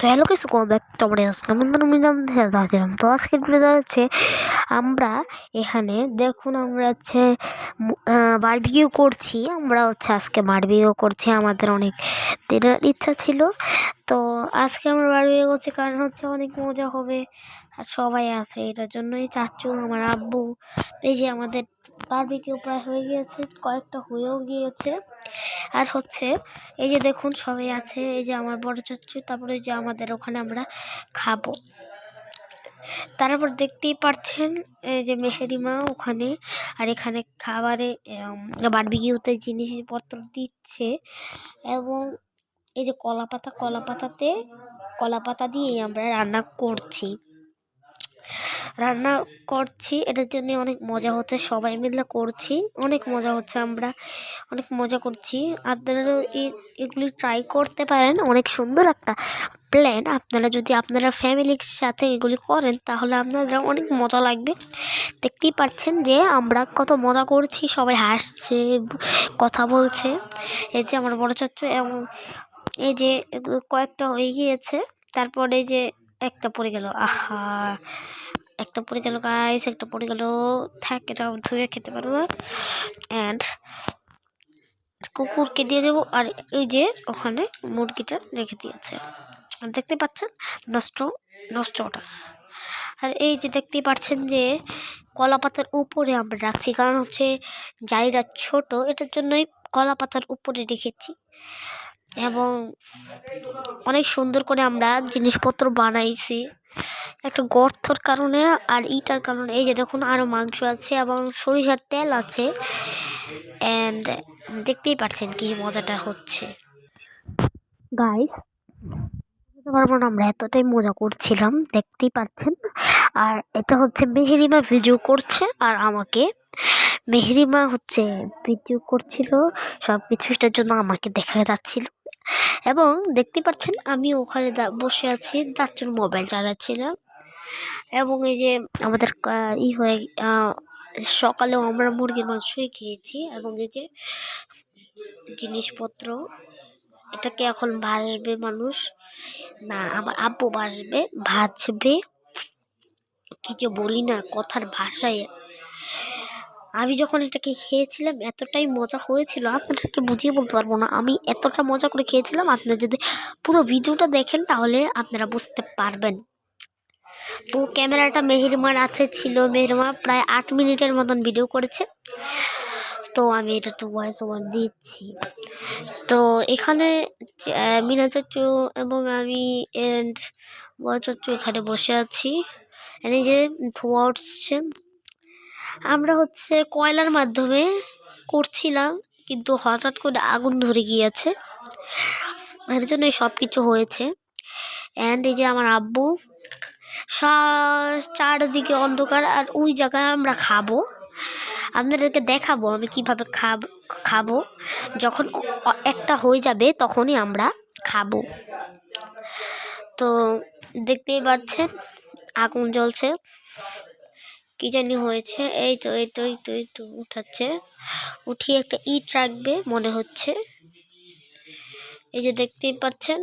তো হ্যালো কিছু কম ব্যাক তোমার কেমন মিলাম দাঁড়াচ্ছিলাম তো। আজকে ভিডিও হচ্ছে আমরা এখানে দেখুন, আমরা হচ্ছে বারবিকিউ করছি। আমরা হচ্ছে আজকে বারবিকিউ করছি। আমাদের অনেক দিনের ইচ্ছা ছিল। তো আজকে আমরা বারবিকিউ করছি কারণ হচ্ছে অনেক মজা হবে। আর সবাই আছে এটার জন্যই চাচ্ছু আমার আব্বু। এই যে আমাদের বারবিকিউ প্রায় হয়ে গিয়েছে, কয়েকটা হয়েও গিয়েছে। আর হচ্ছে এই যে দেখুন সবাই আছে, এই যে আমার বড় চাচ্ছু তারপরে যে আমাদের ওখানে আমরা খাব। তারপর দেখতেই পাচ্ছেন এই যে মেহেরিমা ওখানে, আর এখানে খাবারে বারবিকিউতে জিনিসপত্র দিচ্ছে এবং এই যে কলা পাতা কলা পাতাতে কলা পাতা দিয়েই আমরা রান্না করছি। রান্না করছি, এটার জন্য অনেক মজা হচ্ছে, সবাই মিলে করছি, অনেক মজা হচ্ছে আমরা, অনেক মজা করছি। আপনারাও এগুলি ট্রাই করতে পারেন, অনেক সুন্দর একটা প্ল্যান আপনারা যদি আপনারা ফ্যামিলির সাথে এগুলি করেন, তাহলে আপনাদের অনেক মজা লাগবে। দেখতেই পাচ্ছেন যে আমরা কত মজা করছি, সবাই হাসছে, কথা বলছে। এই যে আমার বড় চাচ্চু এবং এই যে কয়েকটা হয়ে গিয়েছে, তারপরে যে একটা পড়ে গেল, আহা। একটা পড়ে গেল গাইস একটা পড়ে গেল। থাক, এটা ধুয়ে খেতে পারব। অ্যান্ড কুকুরকে দিয়ে দেবো, আর এই যে ওখানে মুরগিটা রেখে দিয়েছে। দেখতে পাচ্ছেন? নষ্ট নষ্ট ওটা। আর এই যে দেখতেই পাচ্ছেন যে কলা পাতার উপরে আমরা রাখছি, কারণ হচ্ছে জায়গা ছোট, এটার জন্যই কলা পাতার উপরে রেখেছি। এবং অনেক সুন্দর করে আমরা জিনিসপত্র বানাইছি। একটা গর্তর কারণে আর ইটার কারণে। এই যে দেখুন আরও মাংস আছে এবং সরিষার তেল আছে। অ্যান্ড দেখতেই পাচ্ছেন কি মজাটা হচ্ছে। গাইস পারব না আমরা এতটাই মজা করছিলাম, দেখতেই পাচ্ছেন। আর এটা হচ্ছে মেহেরিমা ভিডিও করছে আর আমাকে। মেহেরিমা হচ্ছে ভিডিও করছিল সব কিছু এটার জন্য আমাকে দেখা যাচ্ছিল। এবং দেখতে পাচ্ছেন আমি ওখানে বসে আছি চারজন মোবাইল চালাচ্ছিলাম এবং এই যে আমাদের ই হয়ে সকালেও আমরা মুরগির মাংসই খেয়েছি এবং এই যে জিনিসপত্র এটাকে এখন ভাসবে মানুষ? না, আমার আব্বু ভাসবে ভাজবে কিছু বলি না, কথার ভাষায়। আমি যখন এটাকে খেয়েছিলাম, এতটাই মজা হয়েছিল, আপনাদেরকে বুঝিয়ে বলতে পারব না, আমি এতটা মজা করে খেয়েছিলাম, আপনারা যদি পুরো ভিডিওটা দেখেন তাহলে আপনারা বুঝতে পারবেন। তো ক্যামেরাটা মেহেরমার হাতে ছিল, মেহেরমা প্রায় আট মিনিটের মতন ভিডিও করেছে। তো আমি এটা তো ভয়েস ওভার দিচ্ছি। তো এখানে মিনা এবং আমি এন্ড চাচু এখানে বসে আছি। এই যে ধোয়া উঠছে। আমরা হচ্ছে কয়লার মাধ্যমে করছিলাম, কিন্তু হঠাৎ করে আগুন ধরে গিয়েছে। এর জন্য সব কিছু হয়েছে। অ্যান্ড এই যে আমার আব্বু চারদিকে অন্ধকার আর ওই জায়গায় আমরা খাব। আপনাদেরকে দেখাবো আমি কীভাবে খাব খাব। যখন একটা হয়ে যাবে তখনই আমরা খাব। তো দেখতেই পাচ্ছেন, আগুন জ্বলছে। কি জানি হয়েছে? এই তো এই তো এই তো এই তো, উঠাচ্ছে। উঠিয়ে একটা ইট রাখবে, মনে হচ্ছে। এই যে দেখতেই পাচ্ছেন,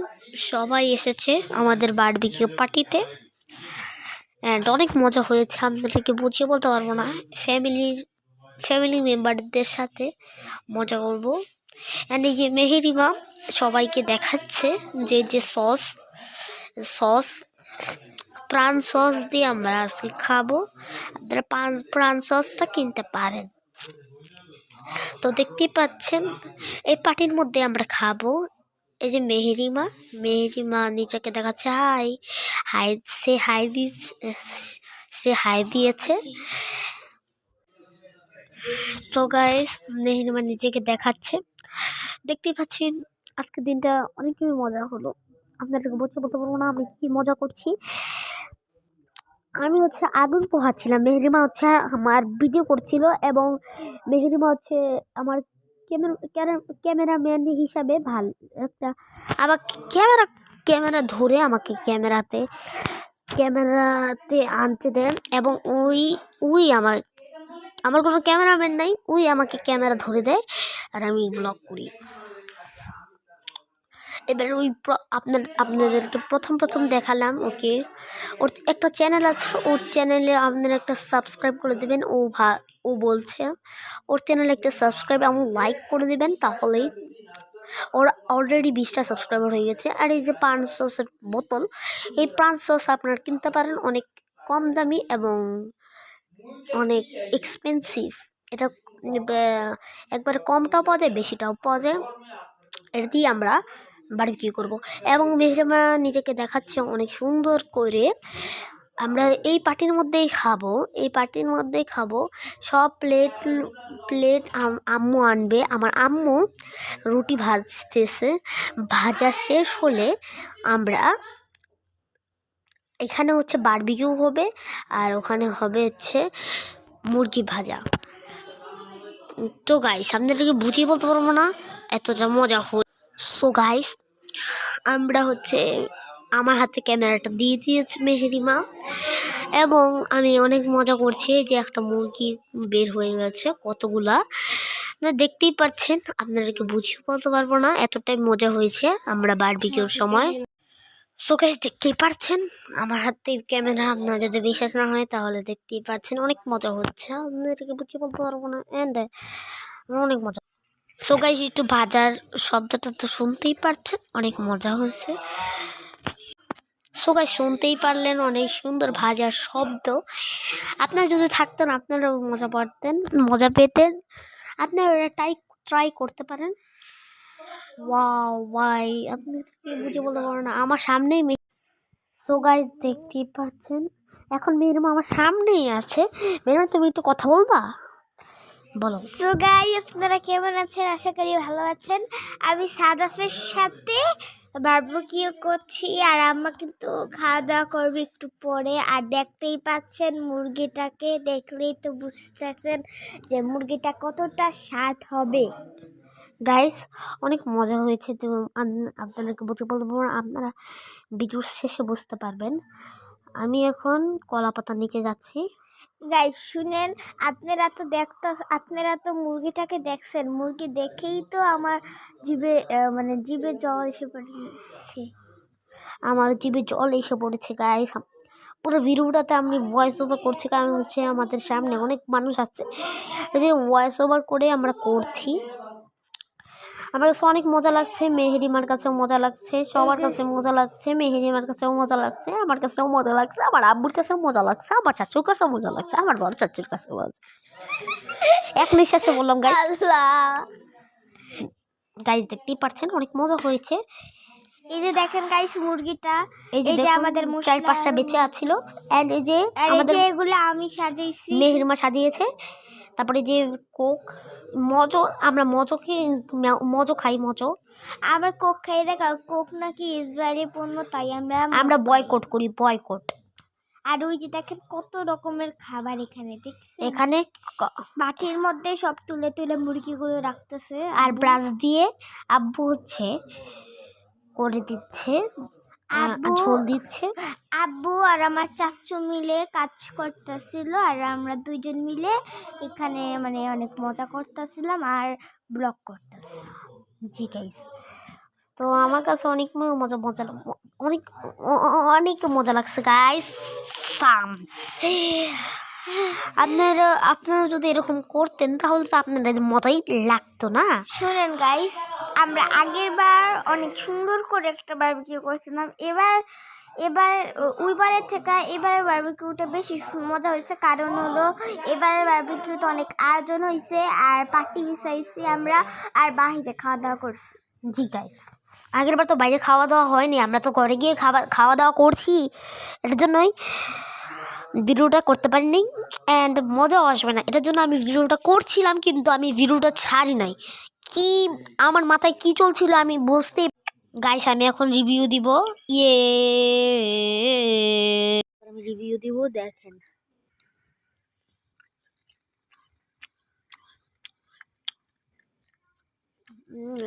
সবাই এসেছে আমাদের বারবিকিউ পার্টিতে অ্যান্ড অনেক মজা হয়েছে, আপনাদেরকে বুঝিয়ে বলতে পারব না। ফ্যামিলির ফ্যামিলি মেম্বারদের সাথে মজা করব। অ্যান্ড এই যে মেহেরিমা সবাইকে দেখাচ্ছে যে যে সস সস প্রাণ সস দিয়ে আমরা আজকে খাব। আপনারা প্রাণ সসটা কিনতে পারেন। তো দেখতেই পাচ্ছেন, এই পাটির মধ্যে আমরা খাব। এই যে মেহেরিমা মেহেরিমা নিচাকে দেখাচ্ছে, হাই হাই, সে হাই দিস, সে হাই দিয়েছে। তো গায়ে মেহেরিমা নিজেকে দেখাচ্ছে। দেখতেই পাচ্ছেন, আজকের দিনটা অনেকই মজা হলো। আপনাদেরকে বলতে বলতে পারব না, আমি কি মজা করছি। আমি হচ্ছে আগুন পোহাচ্ছিলাম। মেহরিমা হচ্ছে আমার ভিডিও করছিল এবং মেহরিমা হচ্ছে আমার ক্যামেরা ক্যামেরাম্যান হিসাবে ভালো একটা আবার ক্যামেরা ক্যামেরা ধরে আমাকে ক্যামেরাতে ক্যামেরাতে আনতে দেন এবং ওই ওই আমার আমার কোনো ক্যামেরাম্যান নাই, ওই আমাকে ক্যামেরা ধরে দেয় আর আমি ব্লগ করি। এবার ওই আপনার, আপনাদেরকে প্রথম প্রথম দেখালাম, ওকে? ওর একটা চ্যানেল আছে, ওর চ্যানেলে আপনারা একটা সাবস্ক্রাইব করে দেবেন, ও ভা, ও বলছে, ওর চ্যানেলে একটা সাবস্ক্রাইব এবং লাইক করে দেবেন, তাহলেই ওর অলরেডি বিশটা সাবস্ক্রাইবার হয়ে গেছে। আর এই যে পান সসের বোতল, এই পান সস আপনারা কিনতে পারেন, অনেক কম দামি এবং অনেক এক্সপেন্সিভ এটা একবারে কমটাও পাওয়া যায়, বেশিটাও পাওয়া যায়। এটা দিয়ে আমরা বারবিকিউ করব। এবং মেহরামা নিজেকে দেখাচ্ছে অনেক সুন্দর করে। আমরা এই পার্টির মধ্যেই খাব, এই পার্টির মধ্যেই খাব। সব প্লেট প্লেট আম্মু আনবে। আমার আম্মু রুটি ভাজতেছে। ভাজা শেষ হলে আমরা এখানে হচ্ছে বারবিকিউ হবে আর ওখানে হবে হচ্ছে মুরগি ভাজা। তো গাইস আপনাদেরকে বুঝিয়ে বলতে পারব না, এতটা মজা হয় সো গাইস আমরা হচ্ছে আমার হাতে ক্যামেরাটা দিয়ে দিয়েছে মেহেরিমা এবং আমি অনেক মজা করছি যে একটা মুরগি বের হয়ে গেছে কতগুলা। আপনারা দেখতেই পাচ্ছেন, আপনাদেরকে বুঝিয়ে বলতে পারব না, এতটাই মজা হয়েছে আমরা বারবিকিউর সময়। সো গাইস দেখতেই পারছেন আমার হাতে ক্যামেরা, আপনার যদি বিশ্বাস না হয়, তাহলে দেখতেই পাচ্ছেন, অনেক মজা হচ্ছে। আপনাদেরকে বুঝিয়ে বলতে পারব না অ্যান্ড অনেক মজা সো গাইস একটু ভাজার শব্দটা তো শুনতেই পারছেন, অনেক মজা হয়েছে। সো শুনতেই পারলেন অনেক সুন্দর ভাজার শব্দ। আপনারা যদি থাকতেন, আপনারাও মজা পারতেন, মজা পেতেন। আপনারা এটা ট্রাই ট্রাই করতে পারেন। ওয়াও ওয়াই আপনি বুঝে বলতে পারবেন না, আমার সামনেই সো গাইস দেখতেই পাচ্ছেন, এখন মেয়েরমা আমার সামনেই আছে। মেয়েরমা তুমি একটু কথা বলবা? বলো। তো গাই আপনারা কেমন আছেন? আশা করি ভালো আছেন। আমি সাদাফের সাথে বারবিকিউ করছি আর আম্মা কিন্তু খাওয়া দাওয়া করবে একটু পরে। আর দেখতেই পাচ্ছেন মুরগিটাকে দেখলেই তো বুঝতেছেন যে মুরগিটা কতটা স্বাদ হবে। গাইস অনেক মজা হয়েছে তো আপনাদেরকে বলতে না, আপনারা ভিডিওর শেষে বুঝতে পারবেন। আমি এখন কলা পাতার নিচে যাচ্ছি। গাই শুনেন, আপনারা তো দেখতে, আপনারা তো মুরগিটাকে দেখছেন। মুরগি দেখেই তো আমার জিভে মানে জিভে জল এসে পড়েছে। আমার জিভে জল এসে পড়েছে গাইস পুরো ভিডিওটাতে আমি ভয়েস ওভার করছি, কারণ হচ্ছে আমাদের সামনে অনেক মানুষ আছে। যে ভয়েস ওভার করে আমরা করছি। আমার কাছে অনেক মজা লাগছে মেহেরিমার কাছেও মজা লাগছে সবার কাছে মজা লাগছে মেহেরিমার কাছেও মজা লাগছে আমার কাছেও মজা লাগছে আমার আব্বুর কাছেও মজা লাগছে আমার চাচুর কাছেও মজা লাগছে আমার বড় চাচুর কাছেও মজা এক নিঃশ্বাসে বললাম আল্লাহ। গাইস দেখতেই পারছেন অনেক মজা হয়েছে। এই যে দেখেন গাইস মুরগিটা এই যে আমাদের চার পাঁচটা বেঁচে আছিল এন্ড এই যে আমাদের এগুলো আমি সাজাইছি মেহেরমা সাজিয়েছে তারপরে যে কোক মজো আমরা মজো খেয়ে মজো খাই মজো। আমরা কোক খাই দেখা কোক নাকি ইসরায়েলি পণ্য তাই আমরা আমরা বয়কট করি। বয়কট আর ওই যে দেখেন কত রকমের খাবার এখানে দেখছেন? এখানে বাটির মধ্যে সব তুলে তুলে মুরগিগুলো রাখতেছে। আর ব্রাশ দিয়ে আব্বু হচ্ছে করে দিচ্ছে ঝোল দিচ্ছে। আব্বু আর আমার চাচু মিলে কাজ করতেছিল আর আমরা দুইজন মিলে এখানে মানে অনেক মজা করতেছিলাম আর ব্লগ করতেছিলাম। জি গাইস তো আমার কাছে অনেক মজা মজা অনেক অনেক মজা লাগছে গাইস সাম। আপনারা আপনারা যদি এরকম করতেন তাহলে তো আপনাদের মজাই লাগতো না। শুনেন গাইস আমরা আগের বার অনেক সুন্দর করে একটা বারবিকিউ করেছিলাম। এবার এবার ওইবারের থেকে এবারের বারবিকিউটা বেশি মজা হয়েছে। কারণ হলো এবারের বারবিকিউতে অনেক আয়োজন হয়েছে আর পার্টি মিশাইছি আমরা আর বাহিরে খাওয়া দাওয়া করছি। জি গাইস আগের বার তো বাইরে খাওয়া দাওয়া হয়নি আমরা তো ঘরে গিয়ে খাওয়া খাওয়া দাওয়া করছি। এটার জন্যই ভিডিওটা করতে পারিনি অ্যান্ড মজাও আসবে না। এটার জন্য আমি ভিডিওটা করছিলাম কিন্তু আমি ভিডিওটা ছাড়ি নাই। কি আমার মাথায় কি চলছিল আমি বুঝতে গাইস আমি এখন রিভিউ দিব। ইয়ে আমি রিভিউ দিব দেখেন। উম,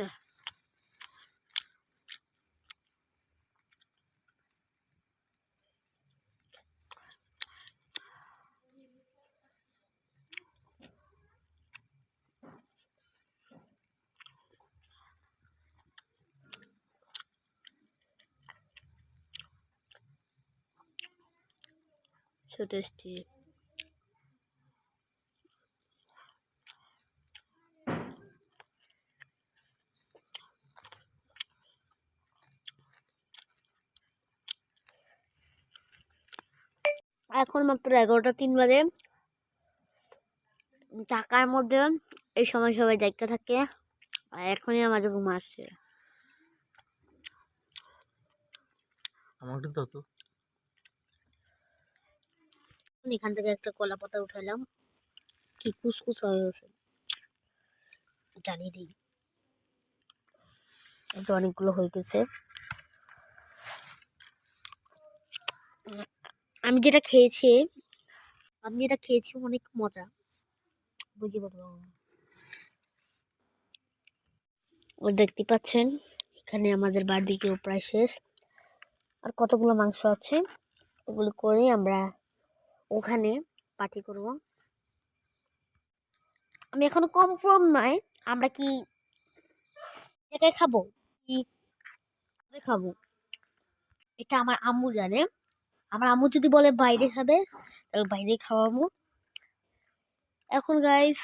so tasty. এখন মাত্র এগারোটা তিন বাজে। ঢাকার মধ্যে এই সময় সবাই দায়িত্ব থাকে, আর এখনই আমাদের ঘুম আসছে। আমাকে তো তো। এখান থেকে একটা কলা পাতা উঠালাম। কি কুসকুস হয়ে গেছে জ্বালিয়ে দিই। এই যে অনেকগুলো হয়ে গেছে। আমি যেটা খেয়েছি, আমি যেটা খেয়েছি অনেক মজা। বুঝি বলতে পারব ও দেখতে পাচ্ছেন, এখানে আমাদের বারবিকিউ প্রায় শেষ। আর কতগুলো মাংস আছে, ওগুলো করে আমরা ওখানে পার্টি করব। আমি এখনও কনফার্ম নয় আমরা কি জায়গায় খাব কি খাব? এটা আমার আম্মু জানে। আমার আম্মু যদি বলে বাইরে খাবে, তাহলে বাইরে খাওয়াবো। এখন গাইস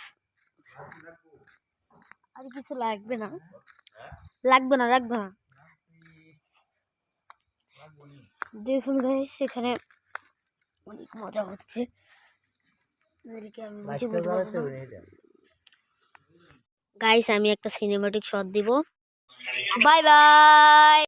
আর কিছু লাগবে না। লাগবে না লাগবে না। দেখুন গাইস সেখানে অনেক মজা হচ্ছে। গাইস আমি একটা সিনেমাটিক শট দিব। Bye bye